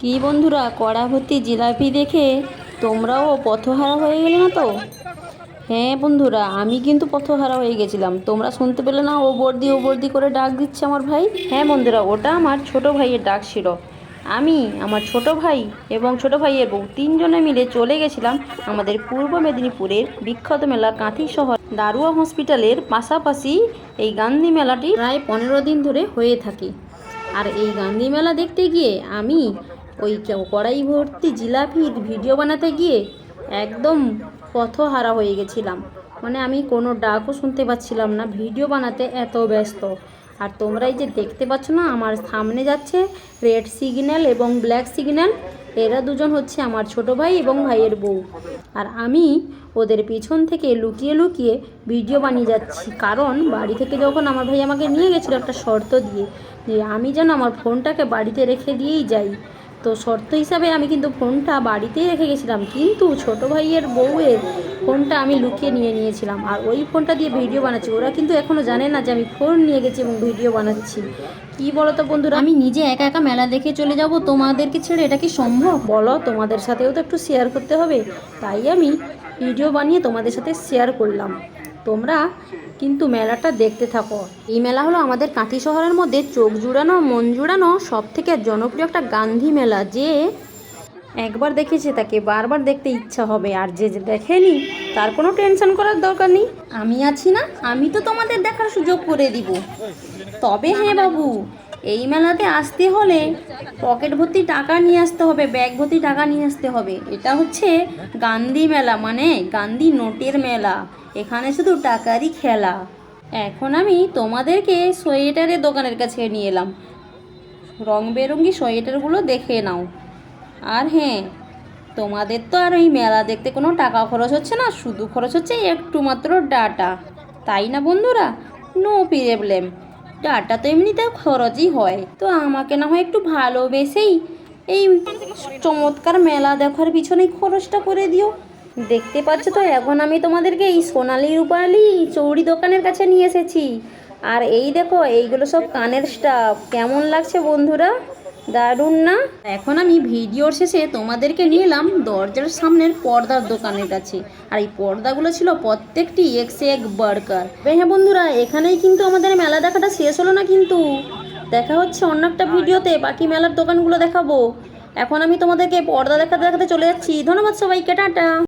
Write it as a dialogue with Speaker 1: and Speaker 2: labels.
Speaker 1: কি বন্ধুরা কড়া ভর্তি জিলাপি দেখে তোমরাও পথহারা হয়ে গেলে না তো? হ্যাঁ বন্ধুরা, আমি কিন্তু পথহারা হয়ে গেছিলাম। তোমরা শুনতে পেলে না, ও বর্দি ও বর্দি করে ডাক দিচ্ছে আমার ভাই? হ্যাঁ বন্ধুরা, ওটা আমার ছোট ভাইয়ের ডাক ছিল। আমি, আমার ছোট ভাই এবং ছোট ভাইয়ের বউ তিনজনে মিলে চলে গেছিলাম আমাদের পূর্ব মেদিনীপুরের বিখ্যাত মেলা কাঁথি শহর দারুয়া হসপিটালের পাশাপাশি এই গান্ধী মেলাটি প্রায় পনেরো দিন ধরে হয়ে থাকে। আর এই গান্ধী মেলা দেখতে গিয়ে আমি ওই কড়াই ভর্তি জিলাপির ভিডিও বানাতে গিয়ে একদম পথহারা হয়ে গেছিলাম। মানে আমি কোনো ডাকও শুনতে পাচ্ছিলাম না, ভিডিও বানাতে এত ব্যস্ত। আর তোমরা এই যে দেখতে পাচ্ছ না, আমার সামনে যাচ্ছে রেড সিগন্যাল এবং ব্ল্যাক সিগন্যাল। এরা দুজন হচ্ছে আমার ছোট ভাই এবং ভাইয়ের বউ। আর আমি ওদের পিছন থেকে লুকিয়ে লুকিয়ে ভিডিও বানিয়ে যাচ্ছি। কারণ বাড়ি থেকে যখন আমার ভাই আমাকে নিয়ে গেছিল একটা শর্ত দিয়ে, যে আমি যেন আমার ফোনটাকে বাড়িতে রেখে দিয়েই যাই। তো শর্ত হিসাবে আমি কিন্তু ফোনটা বাড়িতেই রেখে গেছিলাম, কিন্তু ছোট ভাইয়ের বউয়ের ফোনটা আমি লুকিয়ে নিয়ে নিয়েছিলাম। আর ওই ফোনটা দিয়ে ভিডিও বানাচ্ছি। ওরা কিন্তু এখনও জানে না যে আমি ফোন নিয়ে গেছি এবং ভিডিও বানাচ্ছি। কি বলো তো বন্ধুরা? আমি নিজে একা একা মেলা দেখে চলে যাব, তোমাদেরকে ছেড়ে এটা কি সম্ভব? বলো, তোমাদের সাথেও তো একটু শেয়ার করতে হবে। তাই আমি ভিডিও বানিয়ে তোমাদের সাথে শেয়ার করলাম। তোমরা কিন্তু মেলাটা দেখতে থাকো। এই মেলা হলো আমাদের কাঁথি শহরের মধ্যে চোখ জুড়ানো, মন জুড়ানো সব থেকে জনপ্রিয় একটা গান্ধী মেলা যে একবার দেখেছে, তাকে বারবার দেখতে ইচ্ছা হবে। আর যে যে দেখেনি, তার কোনো টেনশন করার দরকার নেই। আমি আছি না, আমি তো তোমাদের দেখার সুযোগ করে দিব। তবে হ্যাঁ বাবু এই মেলাতে আসতে হলে পকেট ভর্তি টাকা নিয়ে আসতে হবে ব্যাগ ভর্তি টাকা নিয়ে আসতে হবে। এটা হচ্ছে গান্ধী মেলা মানে গান্ধী নোটের মেলা। এখানে শুধু টাকারই খেলা। এখন আমি তোমাদেরকে সোয়েটারের দোকানের কাছে নিয়ে এলাম। রং বেরঙ্গি সোয়েটারগুলো দেখে নাও। আর হ্যাঁ তোমাদের তো আর ওই মেলা দেখতে কোনো টাকা খরচ হচ্ছে না, শুধু খরচ হচ্ছে একটু মাত্র ডাটা। তাই না বন্ধুরা? নো প্রবলেম ডাটা তো এমনিতেও খরচই হয়। তো আমাকে না হয় একটু ভালোবেসেই এই চমৎকার মেলা দেখার পিছনে খরচটা করে দিও। দেখতে পাচ্ছ তো, এখন আমি তোমাদেরকে এই সোনালি রূপালি চৌড়ি দোকানের কাছে নিয়ে এসেছি। আর এই দেখো, এইগুলো সব কানের স্টাফ কেমন লাগছে বন্ধুরা? দারুণ না? এখন আমি ভিডিওর শেষে তোমাদেরকে নিয়ে এলাম দরজার সামনের পর্দার দোকানের কাছে। আর এই পর্দাগুলো ছিল প্রত্যেকটি এক্স এক বার্কার হ্যাঁ বন্ধুরা, এখানেই কিন্তু আমাদের মেলা দেখাটা শেষ হলো না কিন্তু। দেখা হচ্ছে অন্য একটা ভিডিওতে, বাকি মেলার দোকানগুলো দেখাবো। এখন আমি তোমাদেরকে পর্দা দেখাতে দেখাতে চলে যাচ্ছি। ধন্যবাদ সবাইকে, টাটা।